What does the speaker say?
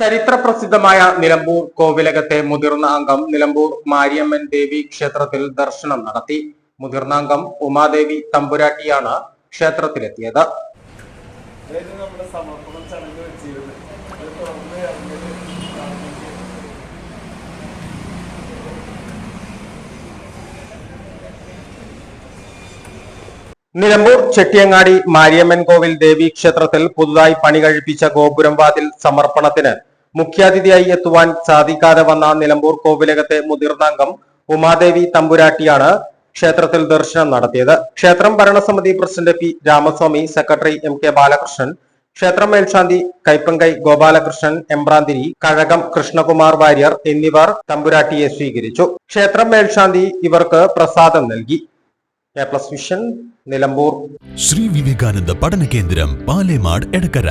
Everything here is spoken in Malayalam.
ചരിത്ര പ്രസിദ്ധമായ നിലമ്പൂർ കോവിലകത്തെ മുതിർന്ന അംഗം നിലമ്പൂർ മാരിയമ്മൻ ദേവി ക്ഷേത്രത്തിൽ ദർശനം നടത്തി. മുതിർന്ന അംഗം ഉമാദേവി തമ്പുരാട്ടിയാണ് ക്ഷേത്രത്തിലെത്തിയത്. നിലമ്പൂർ ചെട്ടിയങ്ങാടി മാരിയമ്മൻ കോവിൽ ദേവി ക്ഷേത്രത്തിൽ പുതുതായി പണി കഴിപ്പിച്ച ഗോപുരം വാതിൽ സമർപ്പണത്തിന് മുഖ്യാതിഥിയായി എത്തുവാൻ സാധിക്കാതെ വന്ന നിലമ്പൂർ കോവിലകത്തെ മുതിർന്ന അംഗം ഉമാദേവി തമ്പുരാട്ടിയാണ് ക്ഷേത്രത്തിൽ ദർശനം നടത്തിയത്. ക്ഷേത്രം ഭരണസമിതി president P Ramaswamy secretary M K Balakrishnan ക്ഷേത്രം മേൽശാന്തി കൈപ്പങ്കൈ ഗോപാലകൃഷ്ണൻ എമ്പ്രാന്തിരി കഴകം കൃഷ്ണകുമാർ വാര്യർ എന്നിവർ തമ്പുരാട്ടിയെ സ്വീകരിച്ചു. ക്ഷേത്രം മേൽശാന്തി ഇവർക്ക് പ്രസാദം നൽകി. A plus vision Nilambur. Shri Vivekananda പഠന കേന്ദ്രം പാലേമാട് എടക്കര.